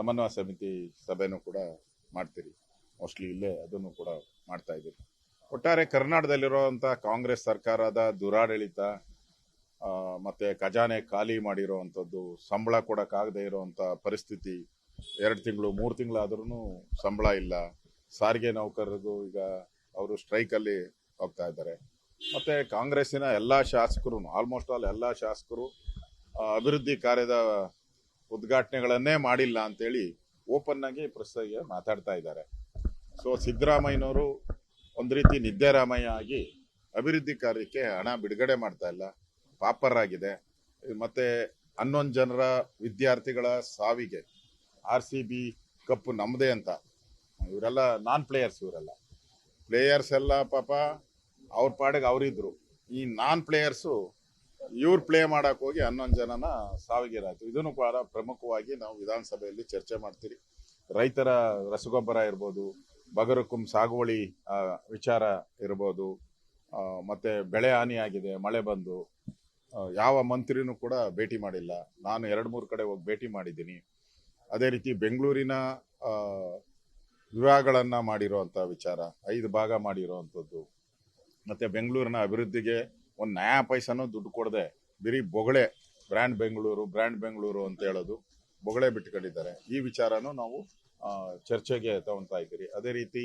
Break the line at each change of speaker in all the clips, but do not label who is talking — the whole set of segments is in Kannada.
ಸಮನ್ವಯ ಸಮಿತಿ ಸಭೆನೂ ಕೂಡ ಮಾಡ್ತೀರಿ. ಮೋಸ್ಟ್ಲಿ ಇಲ್ಲೇ ಅದನ್ನು ಕೂಡ ಮಾಡ್ತಾ ಇದ್ದೀರಿ. ಒಟ್ಟಾರೆ ಕರ್ನಾಟಕದಲ್ಲಿರುವಂಥ ಕಾಂಗ್ರೆಸ್ ಸರ್ಕಾರದ ದುರಾಡಳಿತ ಮತ್ತೆ ಖಜಾನೆ ಖಾಲಿ ಮಾಡಿರುವಂಥದ್ದು, ಸಂಬಳ ಕೊಡೋಕ್ಕಾಗದೇ ಇರುವಂಥ ಪರಿಸ್ಥಿತಿ, ಎರಡು ತಿಂಗಳು, ಮೂರು ತಿಂಗಳಾದ್ರೂ ಸಂಬಳ ಇಲ್ಲ. ಸಾರಿಗೆ ನೌಕರರಿಗೂ ಈಗ ಅವರು ಸ್ಟ್ರೈಕಲ್ಲಿ ಹೋಗ್ತಾ ಇದ್ದಾರೆ. ಮತ್ತೆ ಕಾಂಗ್ರೆಸ್ಸಿನ ಎಲ್ಲ ಶಾಸಕರು, ಆಲ್ಮೋಸ್ಟ್ ಆಲ್ ಎಲ್ಲ ಶಾಸಕರು ಅಭಿವೃದ್ಧಿ ಕಾರ್ಯದ ಉದ್ಘಾಟನೆಗಳನ್ನೇ ಮಾಡಿಲ್ಲ ಅಂತೇಳಿ ಓಪನ್ ಆಗಿ ಪ್ರಸ್ತುತ ಮಾತಾಡ್ತಾ ಇದ್ದಾರೆ. ಸೊ ಸಿದ್ದರಾಮಯ್ಯನವರು ಒಂದು ರೀತಿ ನಿದ್ದೆರಾಮಯ್ಯ ಆಗಿ ಅಭಿವೃದ್ಧಿ ಕಾರ್ಯಕ್ಕೆ ಹಣ ಬಿಡುಗಡೆ ಮಾಡ್ತಾ ಇಲ್ಲ. ಪಾಪರ್ ಆಗಿದೆ ಮತ್ತೆ ಹನ್ನೊಂದು ಜನರ ವಿದ್ಯಾರ್ಥಿಗಳ ಸಾವಿಗೆ ಆರ್ ಸಿ ಬಿ ಕಪ್ ನಮ್ಮದೇ ಅಂತ. ಇವರೆಲ್ಲ ನಾನ್ ಪ್ಲೇಯರ್ಸ್ ಇವರೆಲ್ಲ. ಪ್ಲೇಯರ್ಸ್ ಎಲ್ಲ ಪಾಪ ಅವ್ರ ಪಾಡಿಗೆ ಅವರಿದ್ರು. ಈ ನಾನ್ ಪ್ಲೇಯರ್ಸು ಇವ್ರು ಪ್ಲೇ ಮಾಡಕ್ ಹೋಗಿ ಹನ್ನೊಂದು ಜನನ ಸಾವಿಗೀರಾಯ್ತು ಇದನ್ನು ಕೂಡ ಪ್ರಮುಖವಾಗಿ ನಾವು ವಿಧಾನಸಭೆಯಲ್ಲಿ ಚರ್ಚೆ ಮಾಡ್ತೀರಿ. ರೈತರ ರಸಗೊಬ್ಬರ ಇರ್ಬೋದು ಬಗರಕುಂ ಸಾಗುವಳಿ ವಿಚಾರ ಇರ್ಬೋದು ಮತ್ತೆ ಬೆಳೆ ಹಾನಿಯಾಗಿದೆ, ಮಳೆ ಬಂದು ಯಾವ ಮಂತ್ರಿನೂ ಕೂಡ ಭೇಟಿ ಮಾಡಿಲ್ಲ. ನಾನು ಎರಡು ಮೂರು ಕಡೆ ಹೋಗಿ ಭೇಟಿ ಮಾಡಿದ್ದೀನಿ. ಅದೇ ರೀತಿ ಬೆಂಗಳೂರಿನ ವಿವಾಹಗಳನ್ನು ಮಾಡಿರುವಂಥ ವಿಚಾರ, ಐದು ಭಾಗ ಮಾಡಿರುವಂಥದ್ದು ಮತ್ತು ಬೆಂಗಳೂರಿನ ಅಭಿವೃದ್ಧಿಗೆ ಒಂದು ನ್ಯಾಯ ಪೈಸಾನು ದುಡ್ಡು ಕೊಡದೆ, ಬರೀ ಬೊಗಳೆ ಬ್ರ್ಯಾಂಡ್ ಬೆಂಗಳೂರು ಬ್ರ್ಯಾಂಡ್ ಬೆಂಗಳೂರು ಅಂತ ಹೇಳೋದು ಬೊಗಳೆ ಬಿಟ್ಕೊಂಡಿದ್ದಾರೆ. ಈ ವಿಚಾರನೂ ನಾವು ಚರ್ಚೆಗೆ ತಗೊಂತಾ ಇದ್ದೀರಿ. ಅದೇ ರೀತಿ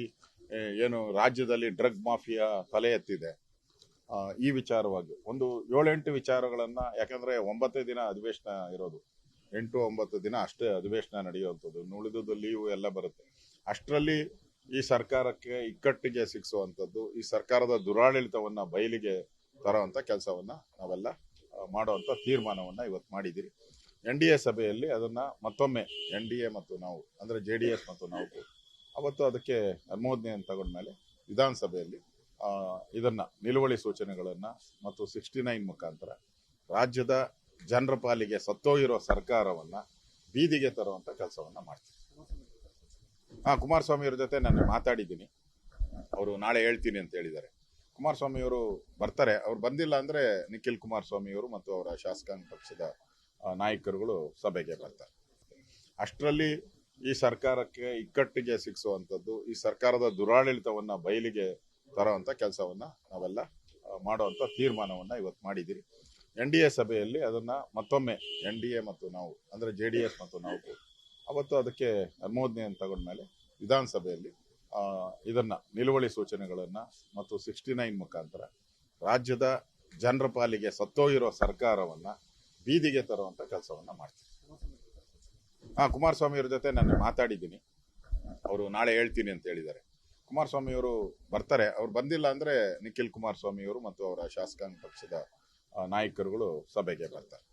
ಏನು ರಾಜ್ಯದಲ್ಲಿ ಡ್ರಗ್ ಮಾಫಿಯಾ ತಲೆ ಎತ್ತಿದೆ. ಈ ವಿಚಾರವಾಗಿ ಒಂದು ಏಳೆಂಟು ವಿಚಾರಗಳನ್ನು, ಯಾಕಂದರೆ ಒಂಬತ್ತೇ ದಿನ ಅಧಿವೇಶನ ಇರೋದು. ಎಂಟು ಒಂಬತ್ತು ದಿನ ಅಷ್ಟೇ ಅಧಿವೇಶನ ನಡೆಯುವಂಥದ್ದು. ನುಳಿದದ್ದು ಲೀವು ಎಲ್ಲ ಬರುತ್ತೆ. ಅಷ್ಟರಲ್ಲಿ ಈ ಸರ್ಕಾರಕ್ಕೆ ಇಕ್ಕಟ್ಟಿಗೆ ಸಿಕ್ಸುವಂಥದ್ದು, ಈ ಸರ್ಕಾರದ ದುರಾಡಳಿತವನ್ನು ಬಯಲಿಗೆ ತರುವಂತ ಕೆಲಸವನ್ನು ನಾವೆಲ್ಲ ಮಾಡುವಂಥ ತೀರ್ಮಾನವನ್ನು ಇವತ್ತು ಮಾಡಿದ್ದೀರಿ. ಎನ್ ಡಿ ಎ ಸಭೆಯಲ್ಲಿ ಅದನ್ನು ಮತ್ತೊಮ್ಮೆ ಎನ್ ಡಿ ಎ ಮತ್ತು ನಾವು, ಅಂದರೆ ಜೆ ಡಿ ಎಸ್ ಮತ್ತು ನಾವು ಅವತ್ತು ಅದಕ್ಕೆ ಅನುಮೋದನೆಯನ್ನು ತಗೊಂಡ್ಮೇಲೆ ವಿಧಾನಸಭೆಯಲ್ಲಿ ಇದನ್ನು ನಿಲುವಳಿ ಸೂಚನೆಗಳನ್ನು ಮತ್ತು ಸಿಕ್ಸ್ಟಿ ನೈನ್ ಮುಖಾಂತರ ರಾಜ್ಯದ ಜನರ ಪಾಲಿಗೆ ಸತ್ತೋಗಿರೋ ಸರ್ಕಾರವನ್ನು ಬೀದಿಗೆ ತರುವಂಥ ಕೆಲಸವನ್ನು ಮಾಡ್ತೀವಿ. ಹಾಂ ಕುಮಾರಸ್ವಾಮಿಯವ್ರ ಜೊತೆ ನಾನು ಮಾತಾಡಿದ್ದೀನಿ. ಅವರು ನಾಳೆ ಹೇಳ್ತೀನಿ ಅಂತ ಹೇಳಿದ್ದಾರೆ. ಕುಮಾರಸ್ವಾಮಿ ಅವರು ಬರ್ತಾರೆ. ಅವ್ರು ಬಂದಿಲ್ಲ ಅಂದ್ರೆ ನಿಖಿಲ್ ಕುಮಾರಸ್ವಾಮಿಯವರು ಮತ್ತು ಅವರ ಶಾಸಕಾಂಗ ಪಕ್ಷದ ನಾಯಕರುಗಳು ಸಭೆಗೆ ಬರ್ತಾರೆ. ಅಷ್ಟರಲ್ಲಿ ಈ ಸರ್ಕಾರಕ್ಕೆ ಇಕ್ಕಟ್ಟಿಗೆ ಸಿಗಿಸುವಂಥದ್ದು ಈ ಸರ್ಕಾರದ ದುರಾಡಳಿತವನ್ನ ಬಯಲಿಗೆ ತರುವಂತ ಕೆಲಸವನ್ನ ನಾವೆಲ್ಲ ಮಾಡುವಂಥ ತೀರ್ಮಾನವನ್ನ ಇವತ್ತು ಮಾಡಿದ್ದೀರಿ. ಎನ್ ಡಿ ಎ ಸಭೆಯಲ್ಲಿ ಅದನ್ನ ಮತ್ತೊಮ್ಮೆ, ಎನ್ ಡಿ ಎ ಮತ್ತು ನಾವು, ಅಂದ್ರೆ ಜೆ ಡಿ ಎಸ್ ಮತ್ತು ನಾವು, ಅವತ್ತು ಅದಕ್ಕೆ ಅನುಮೋದನೆಯನ್ನು ತಗೊಂಡ್ಮೇಲೆ ವಿಧಾನಸಭೆಯಲ್ಲಿ ಇದನ್ನ ನಿಲುವಳಿ ಸೂಚನೆಗಳನ್ನು ಮತ್ತು ಸಿಕ್ಸ್ಟಿ ನೈನ್ ಮುಖಾಂತರ ರಾಜ್ಯದ ಜನರ ಪಾಲಿಗೆ ಸತ್ತೋಗಿರೋ ಸರ್ಕಾರವನ್ನು ಬೀದಿಗೆ ತರುವಂಥ ಕೆಲಸವನ್ನು ಮಾಡ್ತೀವಿ. ಹಾಂ ಕುಮಾರಸ್ವಾಮಿಯವ್ರ ಜೊತೆ ನಾನು ಮಾತಾಡಿದ್ದೀನಿ. ಅವರು ನಾಳೆ ಹೇಳ್ತೀನಿ ಅಂತ ಹೇಳಿದ್ದಾರೆ. ಕುಮಾರಸ್ವಾಮಿಯವರು ಬರ್ತಾರೆ. ಅವ್ರು ಬಂದಿಲ್ಲ ಅಂದರೆ ನಿಖಿಲ್ ಕುಮಾರಸ್ವಾಮಿಯವರು ಮತ್ತು ಅವರ ಶಾಸಕಾಂಗ ಪಕ್ಷದ ನಾಯಕರುಗಳು ಸಭೆಗೆ ಬರ್ತಾರೆ.